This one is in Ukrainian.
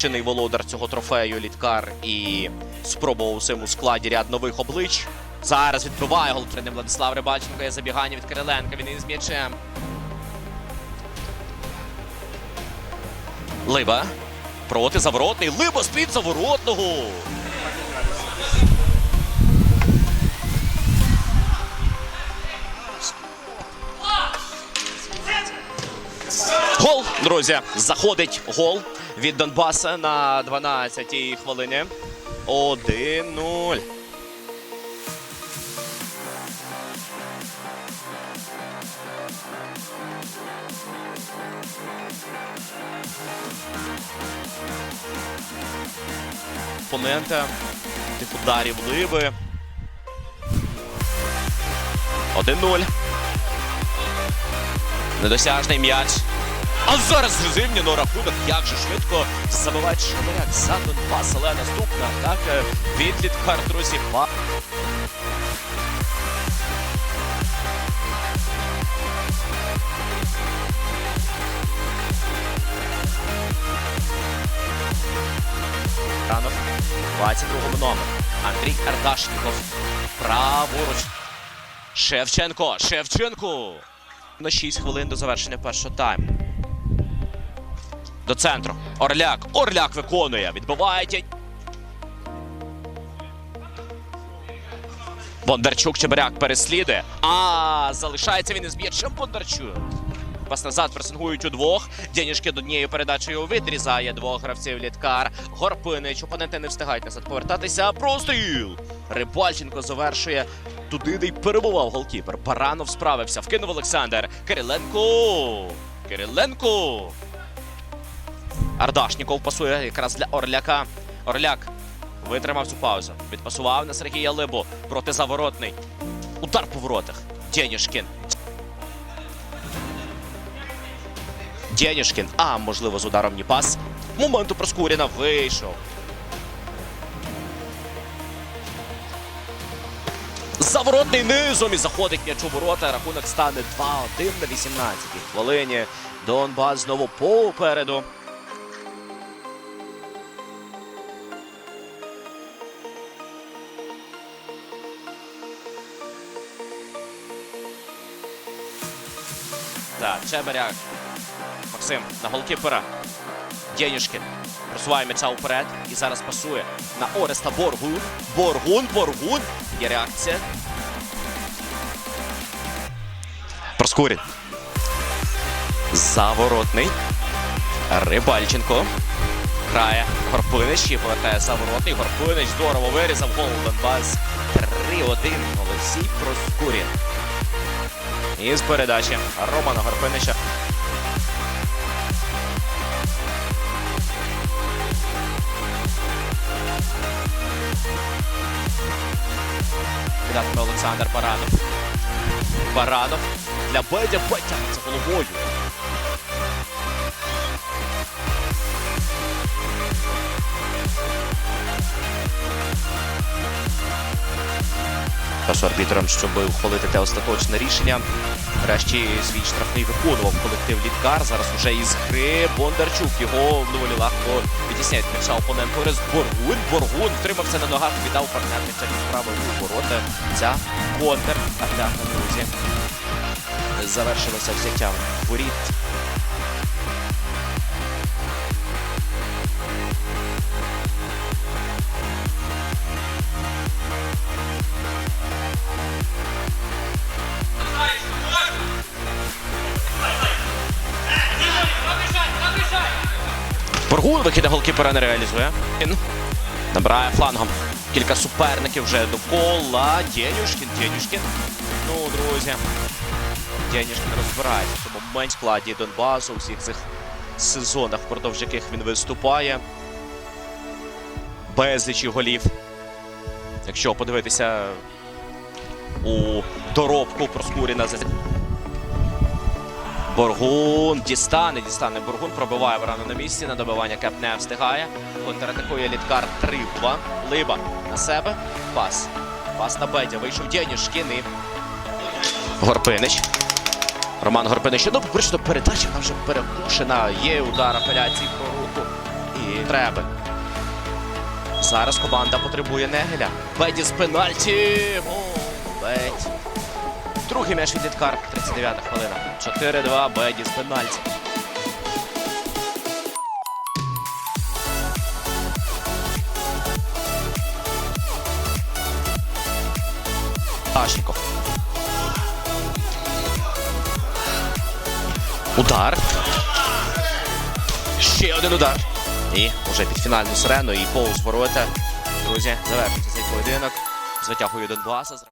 чинний володар цього трофею Літкар і спробував у цьому складі ряд нових облич. Зараз відбиває гол тренер Владислав Рибальченко. Є забігання від Кириленка. Він із м'ячем. Либа. Проти заворотний. Либа з-під заворотного. Гол, друзі, заходить гол від Донбаса на 12-й хвилині. 1-0. Опонента тих ударів Либи. 1-0. Недосяжний м'яч. А зараз зрозуміло рахунок, як же швидко забиває Шабаряк за Донбас, але наступна атака від Літкар, друзі. Ранов, 22 номер. Андрій Ардашніков. Праворуч. Шевченко. Шевченко. На 6 хвилин до завершення першого тайму. До центру. Орляк. Орляк виконує. Відбиває. Бондарчук Чебиряк переслідує. А залишається він із м'ячем Бондарчук. Пас назад пресингують удвох. Дянішки однією передачею відрізає двох гравців літкар. Горпинич. Опоненти не встигають назад повертатися. Простріл. Рибальченко завершує. Туди, де й перебував голкіпер. Баранов справився. Вкинув Олександр. Кириленко. Кириленко. Ардашніков пасує якраз для Орляка. Орляк витримав цю паузу. Відпасував на Сергія Либу. Протизаворотний. Удар по воротах. Дєнішкін. Дєнішкін. А, можливо, з ударом ні пас. Моменту Проскуріна вийшов. Заворотний низом і заходить м'яч у ворота. Рахунок стане 2-1 на 18-й хвилині. Донбас знову попереду. Так, Чеберяк. Максим на голкіпера. Дєнішкін. Просуває м'яча вперед і зараз пасує на Ореста Боргун. Боргун, Боргун. Є реакція. Проскурін. Заворотний. Рибальченко. Грає Горпинич і повертає заворотний. Горпинич здорово вирізав гол Донбас. 3-1. Олексій Проскурін. І з передачі Романа Гарпинича. Олександр Баранов. Баранов для Бедя потягнеться головою. Тож арбітром, щоб ухвалити те остаточне рішення. Врешті свій штрафний виконував колектив Літкар. Зараз уже із гри Бондарчук. Його доволі легко відтісняють м'яча опонент Орест Боргун. Боргун втримався на ногах, віддав партнер м'яча відправив у ворота. Ця контр атака, друзі. Завершилося взяттям воріт. Боргун викиде голкіпера не реалізує. Він набирає флангом. Кілька суперників вже довкола. Дєнюшкін, Дєнюшкін. Ну, друзі. Дєнюшкін розбирається в цьому моменті складі Донбасу у всіх цих сезонах, впродовж яких він виступає. Безлічі голів. Якщо подивитися у доробку Проскуріна за Боргун дістане, дістане Боргун, пробиває Варана на місці. На добивання Кеп не встигає. Контратакує Літкар 3-2. Либа на себе. Пас. Пас на Бедя. Вийшов Дєнішкін і Горпинич. Роман Горпинич. Ну, причому передача вона вже перекушена. Є удар апеляції про руку. І треба. Зараз команда потребує Негеля. Беді з пенальті. О, Бедь. Другий м'яч від Літкар. 39 хвилина. 4-2. Беді з пенальті. Ашніков. Удар. Ще один удар. І вже під фінальну сирену і повз ворота. Друзі, завершується цей поєдинок. З витягою Донбаса.